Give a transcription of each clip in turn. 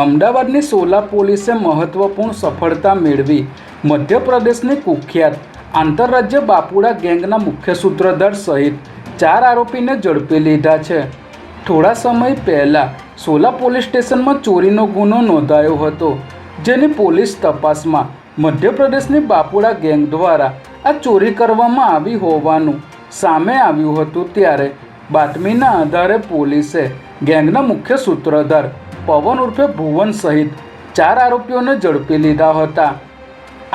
અમદાવાદની સોલા પોલીસે મહત્વપૂર્ણ સફળતા મેળવી. મધ્યપ્રદેશની કુખ્યાત, આંતરરાજ્ય બાપુડા ગેંગના મુખ્ય સૂત્રધાર સહિત ચાર આરોપીને ઝડપી લીધા છે. થોડા સમય પહેલાં સોલા પોલીસ સ્ટેશનમાં ચોરીનો ગુનો નોંધાયો હતો, જેની પોલીસ તપાસમાં મધ્યપ્રદેશની બાપુડા ગેંગ દ્વારા આ ચોરી કરવામાં આવી હોવાનું સામે આવ્યું હતું ત્યારે બાતમીના આધારે પોલીસે ગેંગના મુખ્ય સૂત્રધાર પવન ઉર્ફે ભુવન સહિત ચાર આરોપીઓને ઝડપી લીધા હતા.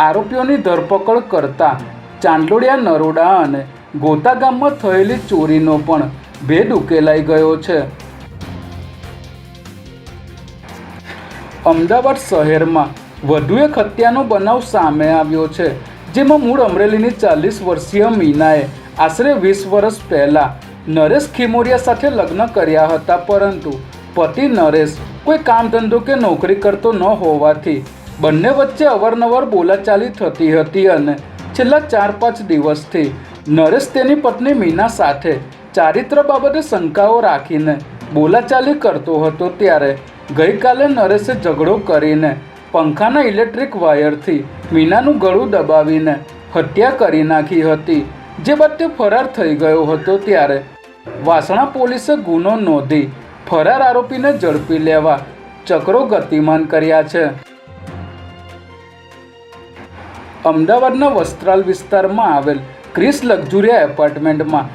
આરોપીઓની ધરપકડ કરતા ચાંદલોડિયા, નરોડા અને ગોતા ગામમાં થયેલી ચોરીનો પણ ભેદ ઉકેલાઈ ગયો છે. અમદાવાદ શહેરમાં વધુ એક હત્યાનો બનાવ સામે આવ્યો છે, જેમાં મૂળ અમરેલીની ચાલીસ વર્ષીય મીનાએ આશરે વીસ વર્ષ પહેલાં નરેશ ખીમોરિયા સાથે લગ્ન કર્યા હતા, પરંતુ પતિ નરેશ કોઈ કામ ધંધો કે નોકરી કરતો ન હોવાથી બંને વચ્ચે અવારનવાર બોલાચાલી થતી હતી અને છેલ્લા ચાર પાંચ દિવસથી નરેશ તેની પત્ની મીના સાથે ચારિત્ર બાબતે શંકાઓ રાખીને બોલાચાલી કરતો હતો ત્યારે ગઈકાલે નરેશે ઝઘડો કરીને પંખાના ઇલેક્ટ્રિક વાયરથી મીનાનું ગળું દબાવીને હત્યા કરી નાખી હતી, જે બાદ તે ફરાર થઈ ગયો હતો ત્યારે વાસણા પોલીસે ગુનો નોંધી ફરાર આરોપીને ઝડપી લેવા ચક્રો ગતિમાન કર્યા છે. અમદાવાદના વસ્ત્રાલ વિસ્તારમાં આવેલ ક્રિસ લક્ઝુરિયા એપાર્ટમેન્ટમાં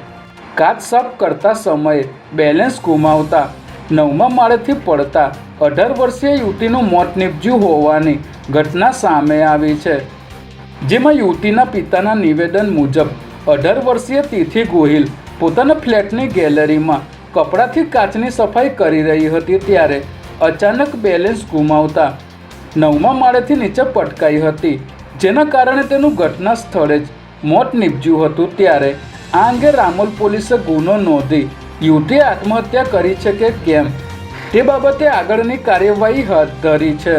કાચ સાફ કરતા સમયે બેલેન્સ ગુમાવતા નવમા માળેથી પડતા અઢાર વર્ષીય યુવતીનું મોત નીપજ્યું હોવાની ઘટના સામે આવી છે. જેમાં યુવતીના પિતાના નિવેદન મુજબ અઢાર વર્ષીય તિથિ ગોહિલ પોતાના ફ્લેટની ગેલેરીમાં કપડાથી કાચની સફાઈ કરી રહી હતી ત્યારે અચાનક બેલેન્સ ગુમાવતા નવમા માળેથી નીચે પટકાઈ હતી, જેના કારણે તેનું ઘટના સ્થળે જ મોત નીપજ્યું હતું. ત્યારે આ અંગે રામોલ પોલીસે ગુનો નોંધી યુવતીએ આત્મહત્યા કરી છે કે કેમ તે બાબતે આગળની કાર્યવાહી હાથ ધરી છે.